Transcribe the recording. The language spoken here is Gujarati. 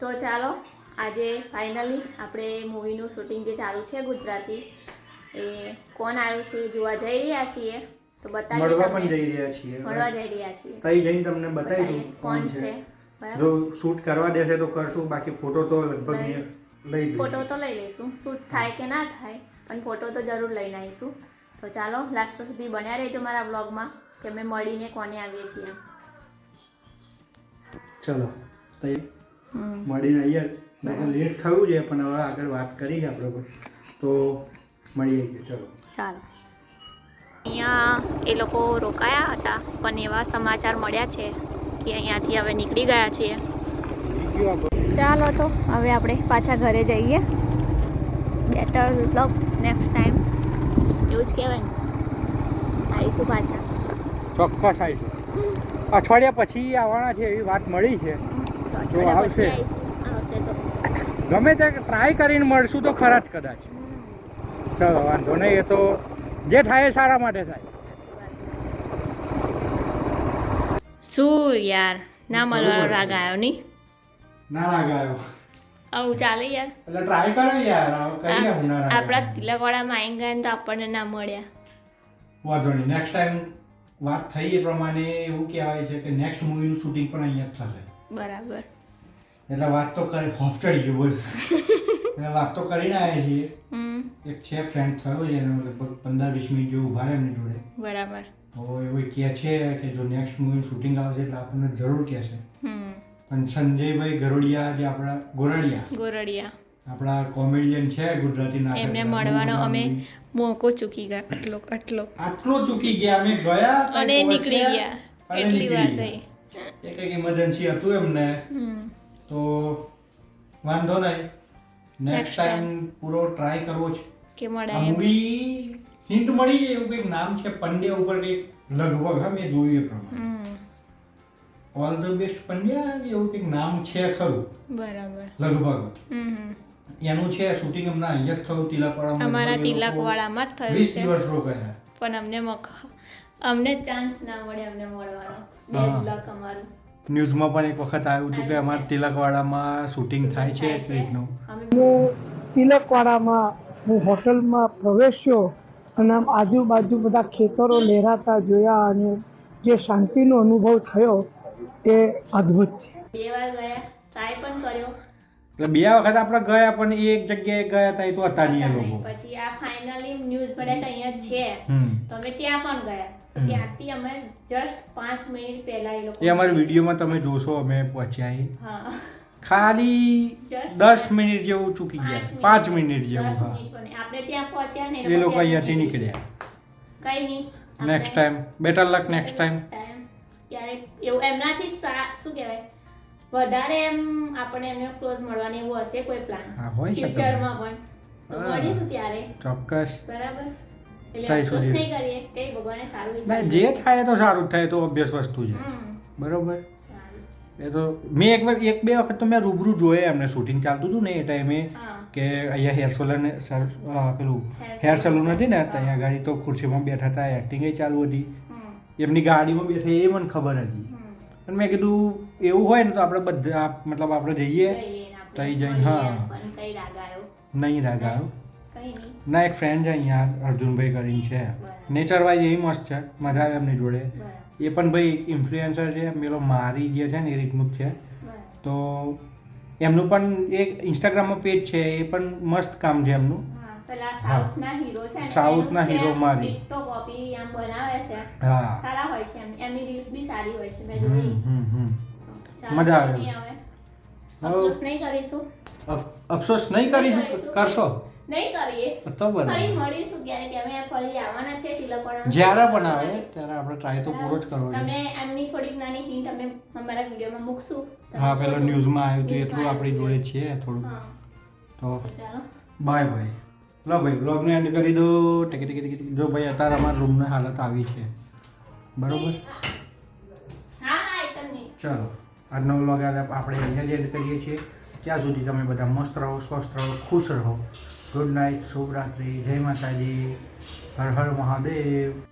તો ચાલો આજે ફાઇનલી આપણે મૂવીનું શૂટિંગ જે ચાલુ છે ગુજરાતી એ કોણ આવ્યું છે જોવા જઈ રહ્યા છીએ. તો બતાવી મળવા પણ જઈ રહ્યા છીએ મળવા જઈ રહ્યા છીએ. કઈ જઈને તમને બતાવીશું કોણ છે. જો શૂટ કરવા દેશે તો કરશું બાકી ફોટો તો લગભગ લઈ- ફોટો તો લઈ લઈશું શૂટ થાય કે ના થાય પણ ફોટો તો જરૂર લઈને આવીશું. તો ચાલો લાસ્ટ સુધી બન્યા રહેજો મારા બ્લોગમાં કે અમે મળીને કોને આવીએ છીએ. ચલો હમ. મળીને અહીંયા લેટ થયું છે પણ હવે આગળ વાત કરી આપણે તો મળીએ ચલો. ચાલો. અહીંયા એ લોકો રોકાયા હતા પણ એવા સમાચાર મળ્યા છે કે અહીંયાથી હવે નીકળી ગયા છીએ. ચાલો તો હવે આપણે પાછા ઘરે જઈએ. બેટર મતલબ નેક્સ્ટ ટાઈમ એવું જ કહેવાય ને. આવીશું પાછા. ચોક્કસ આવીશું. અઠવાડિયા પછી આવવાના છે એવી વાત મળી છે. તો તો આવશે. ગમે તે ટ્રાય કરીને મળશું તો ખરા જ કદાચ. ચલો વાંધો નહીં એ તો જે થાય એ સારા માટે થાય. શું યાર? ના મળવાનો રાગ આવ્યો નહીં? ના લાગાયો આવું ચાલે યાર. એટલે ટ્રાય કરો યાર કરીએ હું ના આપણા તિલકવાડામાં આવી ગયા ને તો આપણને ના મળ્યા. વાંધો નહીં નેક્સ્ટ ટાઈમ વાત થઈ એ પ્રમાણે એવું કહેવાય છે કે નેક્સ્ટ મૂવીનું શૂટિંગ પણ અહીંયા જ થશે. બરાબર. એટલે વાત તો કરી હોપ ચડી બોલ. એટલે વાત તો કરીને આવ્યા છીએ. એક છે ફ્રેન્ડ થયો છે એનો લગભગ પંદર વીસ મિનિટ જેવું ઊભા રહે એમની જોડે. બરાબર. તો એવું કહે છે કે જો નેક્સ્ટ મૂવી શૂટિંગ આવશે એટલે આપણને જરૂર કહેશે. પણ સંજયભાઈ ગરોડિયા જે આપણા ગોરડિયા. ગોરડિયા. આપણા કોમેડિયન છે ગુજરાતી નાટક એમને મળવાનો અમે મોકો ચૂકી ગયા આટલો આટલો. આટલો ચૂકી ગયા અમે ગયા અને નીકળી ગયા. એટલી વાત થઈ. એક ઇમરજન્સી હતું એમને. હમ. તો વાંધો નહીં. નેક્સ્ટ ટાઈમ પૂરો ટ્રાય કરવો છે કે મળે મૂવી હિન્ટ મળી જાય એવું કંઈક નામ છે પંડ્યા ઉપર કંઈક લગભગ હા મેં જોયું એ પ્રમાણે. ઓલ ધ બેસ્ટ પંડ્યા એવું કંઈક નામ છે ખરું? બરાબર. લગભગ. એનું છે શૂટિંગ હમણાં અહીંયા જ થયું તિલકવાડામાં અમારા તિલકવાડામાં જ થયું વીસ દિવસ રોકાયા પણ અમને મક અમને ચાન્સ ના મળે અમને મળવાનો. બેડ લક અમારું. ન્યૂઝમાં પણ એક વખત આવ્યું હતું કે અમારા તિલકવાડામાં શૂટિંગ થાય છે એક રીતનું હું તિલકવાડામાં હું હોટલમાં પ્રવેશ્યો અને આમ આજુબાજુ બધા ખેતરો લહેરાતા જોયા અને જે શાંતિનો અનુભવ થયો એ અદ્ભુત છે. બે વાર ગયા ટ્રાય પણ કર્યો. એટલે બે વખત આપણે ગયા પણ એ એક જગ્યાએ ગયા હતા એ તો હતા નહીં લોકો. પછી આ ફાઇનલી ન્યૂઝ પડ્યા અહીંયા છે. તો અમે ત્યાં પણ ગયા. તો અમે જસ્ટ પાંચ મિનિટ પહેલા એ લોકો એ અમારી વિડીયોમાં તમે જોશો અમે પહોંચ્યા ખાલી દસ મિનિટ જેવું ચૂકી ગયા. પાંચ મિનિટ. જેવું હા. મિનિટ પણ. નહીં. આપણે ત્યાં પહોંચ્યા ને એ લોકો અહીંયાથી નીકળ્યા. કઈ નહીં. Next time better luck next time ત્યારે એવું એમનાથી શું કહેવાય? વધારે એમ આપણે એમને ક્લોઝ મળવાની એવું હશે કોઈ પ્લાન હા હોય શકે. ફ્યુચરમાં પણ. તો મળીશું ત્યારે. ચોક્કસ. બરાબર. જે થાય તો સારું થાય તો અભ્યાસ વસ્તુ છે. બરોબર? એ તો મેં એક વાર એક બે વખત તો મેં રૂબરૂ જોયે એમને શૂટિંગ ચાલતું હતું ને એ ટાઈમે કે અહીંયા હેર સલૂન પેલું હેર. સલૂન હતી ને ત્યાં ગાડી તો ખુરશીમાં બેઠા હતા એક્ટિંગ ચાલુ હતી. એમની ગાડીમાં બેઠા એ મને ખબર હતી. પણ મેં કીધું એવું હોય ને તો આપણે બધા મતલબ આપણે જઈએ. થઈ તઈ જઈને, હા. નહીં રાગ આવ્યો ના એક ફ્રેન્ડ છે અહીંયા અર્જુનભાઈ કરીને છે. નેચર વાઇઝ એ મસ્ત છે. મજા આવે એમની જોડે. એ પણ ભાઈ ઇન્ફ્લુએન્સર છે પેલો મારી જે છે ને એ રીતનું જ છે. તો એમનું પણ એક ઇન્સ્ટાગ્રામમાં પેજ છે એ પણ મસ્ત કામ છે એમનું. પેલા સાઉથના હીરો છે ને સાઉથના હીરો મારી. ditto copy આમ બનાવે છે. હા. સારા હોય છે એમ. એમની રીલ્સ બી સારી હોય છે મેં જોઈ. મજા આવે. અફસોસ નહીં કરીશું? અફસોસ નહીં કરીશું? કરીશું. નહીં કરીએ. તો ફરી બરાબર. મળીશું ક્યારેક અમે ફરી આવવાના છે તિલકવાડામાં. જ્યારે પણ આવે ત્યારે આપણે ટ્રાય તો પૂરો જ કરવો તમને એમની થોડીક નાની હિન્ટ અમે અમારા વિડીયોમાં મૂકશું. હા પેલો. ન્યૂઝમાં આવ્યું હતું એટલું આપણી જોડે છે. થોડું. તો ચાલો. બાય બાય લો ભાઈ બ્લોગને એન્ડ કરી દો. ટીકી ટીકી ટીકી જો ભાઈ, અત્યારે અમારા રૂમની હાલત આવી છે. બરોબર? ચલો, આજનો બ્લોગ આપણે અહીંયા જ કરીએ છીએ. ત્યાં સુધી તમે બધા મસ્ત રહો, સ્વસ્થ રહો, ખુશ રહો. ગુડ નાઇટ શુભરાત્રિ, જય માતાજી. હર હર મહાદેવ.